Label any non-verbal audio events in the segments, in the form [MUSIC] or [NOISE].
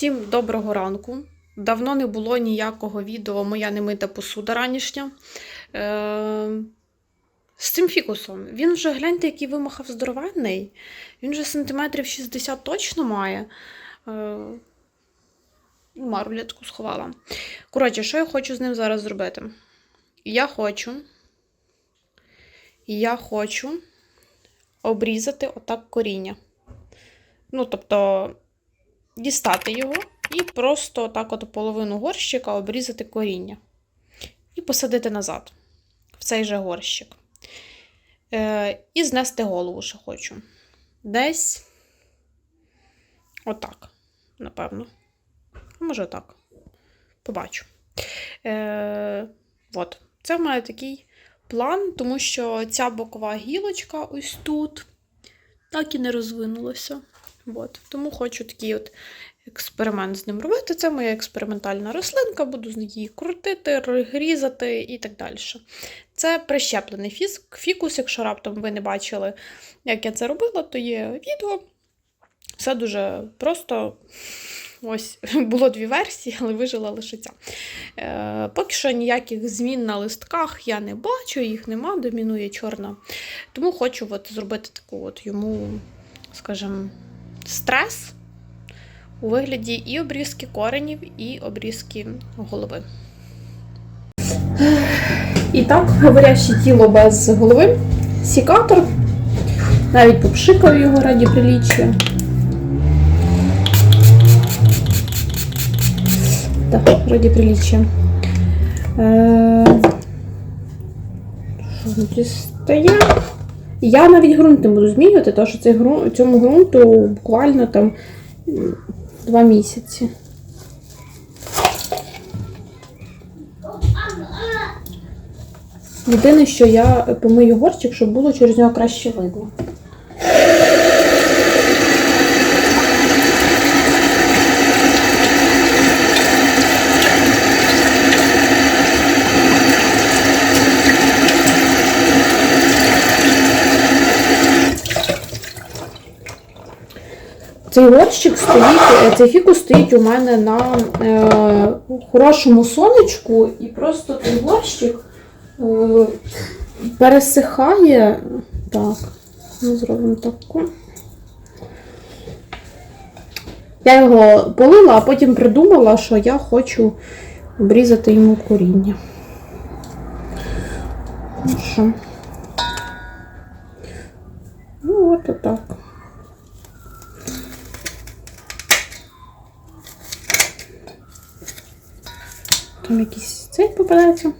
Всім доброго ранку. Давно не було ніякого відео Моя немита посуда ранішня. Е- з цим фікусом. Він вже гляньте, який вимахав здоровенний. Він вже сантиметрів 60 точно має. Е- Марулятку сховала. Коротше, що я хочу з ним зараз зробити? Я хочу. Я хочу обрізати отак коріння. Ну, тобто, дістати його і просто так от половину горщика обрізати коріння. І посадити назад в цей же горщик. Е, і знести голову ще хочу. Десь отак, напевно. Може, так. Побачу. Е, от. Це в мене такий план, тому що ця бокова гілочка ось тут так і не розвинулася. От. Тому хочу такий от експеримент з ним робити. Це моя експериментальна рослинка, буду з її крутити, різати і так далі. Це прищеплений фіс- фікус, якщо раптом ви не бачили, як я це робила, то є відео. Все дуже просто. Ось [LAUGHS] було дві версії, але вижила лише ця. Е, поки що ніяких змін на листках я не бачу, їх нема, домінує чорна. Тому хочу от зробити таку от йому, скажімо, стрес у вигляді і обрізки коренів, і обрізки голови. І так, говоряще тіло без голови, сікатор. Навіть попшикав його раді приліччя. Так, раді приліччя. Е, Що внутрі стає? Я навіть ґрунт не буду змінювати, тому що цей грунт, цьому ґрунту буквально там м, два місяці. Єдине, що я помию горщик, щоб було через нього краще видно. Цей горщик стоїть, е, цей фікус стоїть у мене на е, хорошому сонечку, і просто цей горщик е, пересихає. Так, ми зробимо таку. Я його полила, а потім придумала, що я хочу обрізати йому коріння. Ну що? Ну, от отак. Там якийсь цей попадається.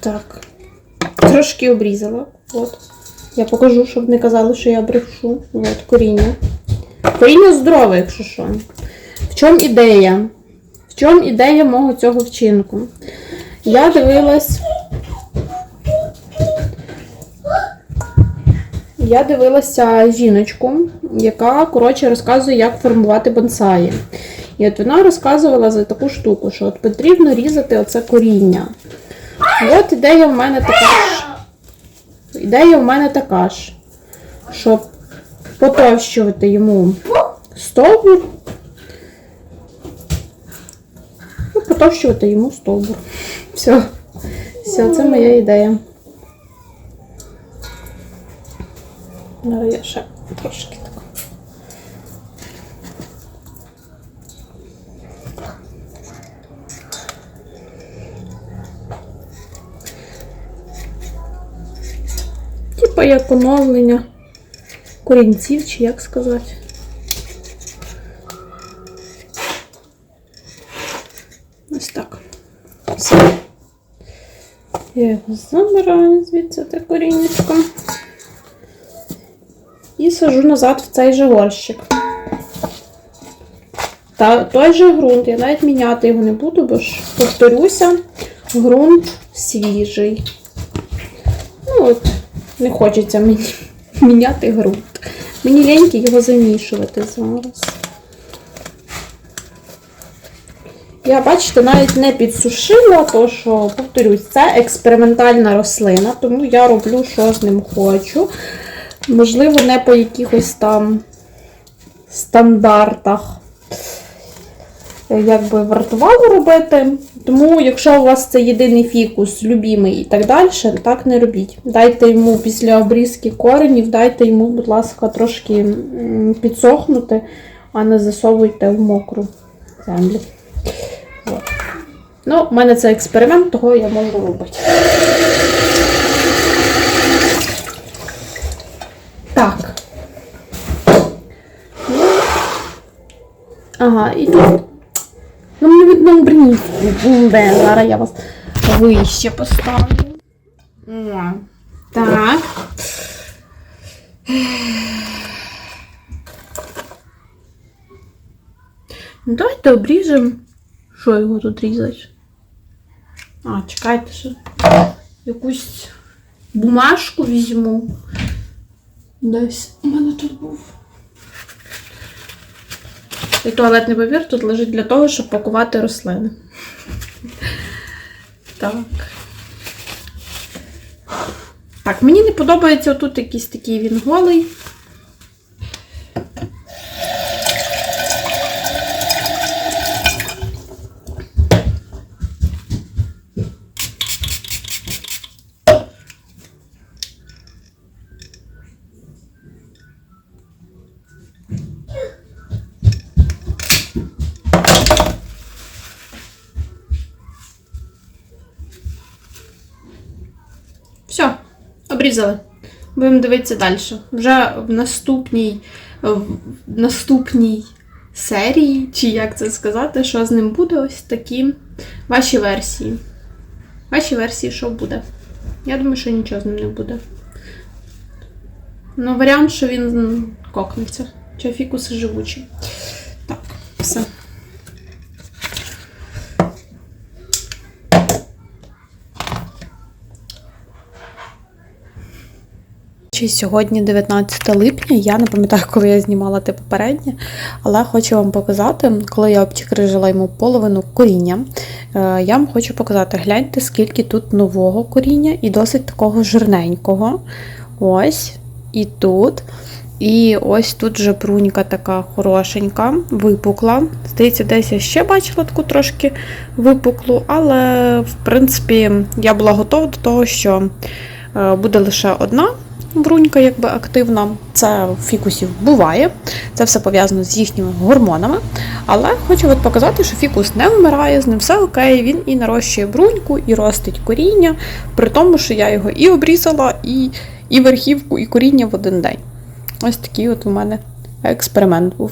Так. Трошки обрізала. От. Я покажу, щоб не казали, що я брешу. От, коріння. Коріння здорове, якщо що. В чому ідея? В чому ідея мого цього вчинку? Я дивилась. Я дивилася жіночку, яка, коротше, розказує, як формувати бонсаї. І от вона розказувала за таку штуку, що от потрібно різати оце коріння. От ідея в мене така ж. Ідея в мене така ж, щоб потовщувати йому стовбур. Ну, потовщувати йому стовбур. Все. Все, це моя ідея. Ну, я ще трошки так. Типа як оновлення корінців, чи як сказати. Ось так. Я його забираю звідси те корінечко. І сажу назад в цей же горщик. Та той же ґрунт, я навіть міняти його не буду, бо ж, повторюся, ґрунт свіжий. Ну от, не хочеться мені [LAUGHS] міняти ґрунт. Мені ліньки його замішувати зараз. Я, бачите, навіть не підсушила, то що, повторюсь, це експериментальна рослина, тому я роблю, що з ним хочу. Можливо, не по якихось там стандартах, як би вартувало робити. Тому, якщо у вас це єдиний фікус, любимий і так далі, так не робіть. Дайте йому після обрізки коренів, дайте йому, будь ласка, трошки підсохнути, а не засовуйте в мокру землю. От. Ну, в мене це експеримент, того я можу робити. Так. Ну, Ага, і тут. Ну, мені видно українську. Бумбе, зараз я вас вище поставлю. О, Так. Ну, Давайте обріжемо. Що його тут різати? А, чекайте, що якусь бумажку візьму. Десь у мене тут був. І туалетний папір тут лежить для того, щоб пакувати рослини. Так. Так, мені не подобається тут якийсь такий він голий. Все, обрізали. Будемо дивитися далі. Вже в наступній, в наступній серії, чи як це сказати, що з ним буде, ось такі ваші версії. Ваші версії, що буде. Я думаю, що нічого з ним не буде. Ну, варіант, що він кокнеться. Чи фікуси живучі. Чи сьогодні 19 липня, я не пам'ятаю, коли я знімала те попереднє, але хочу вам показати, коли я обчикрижила йому половину коріння. е, Я вам хочу показати, гляньте, скільки тут нового коріння і досить такого жирненького. Ось, і тут. І ось тут же брунька така хорошенька, випукла. Здається, десь я ще бачила таку трошки випуклу, але, в принципі, я була готова до того, що е, буде лише одна брунька якби активна. Це в фікусів буває. Це все пов'язано з їхніми гормонами. Але хочу от показати, що фікус не вмирає, з ним все окей, він і нарощує бруньку, і ростить коріння, при тому, що я його і обрізала, і, і верхівку, і коріння в один день. Ось такий от у мене експеримент був.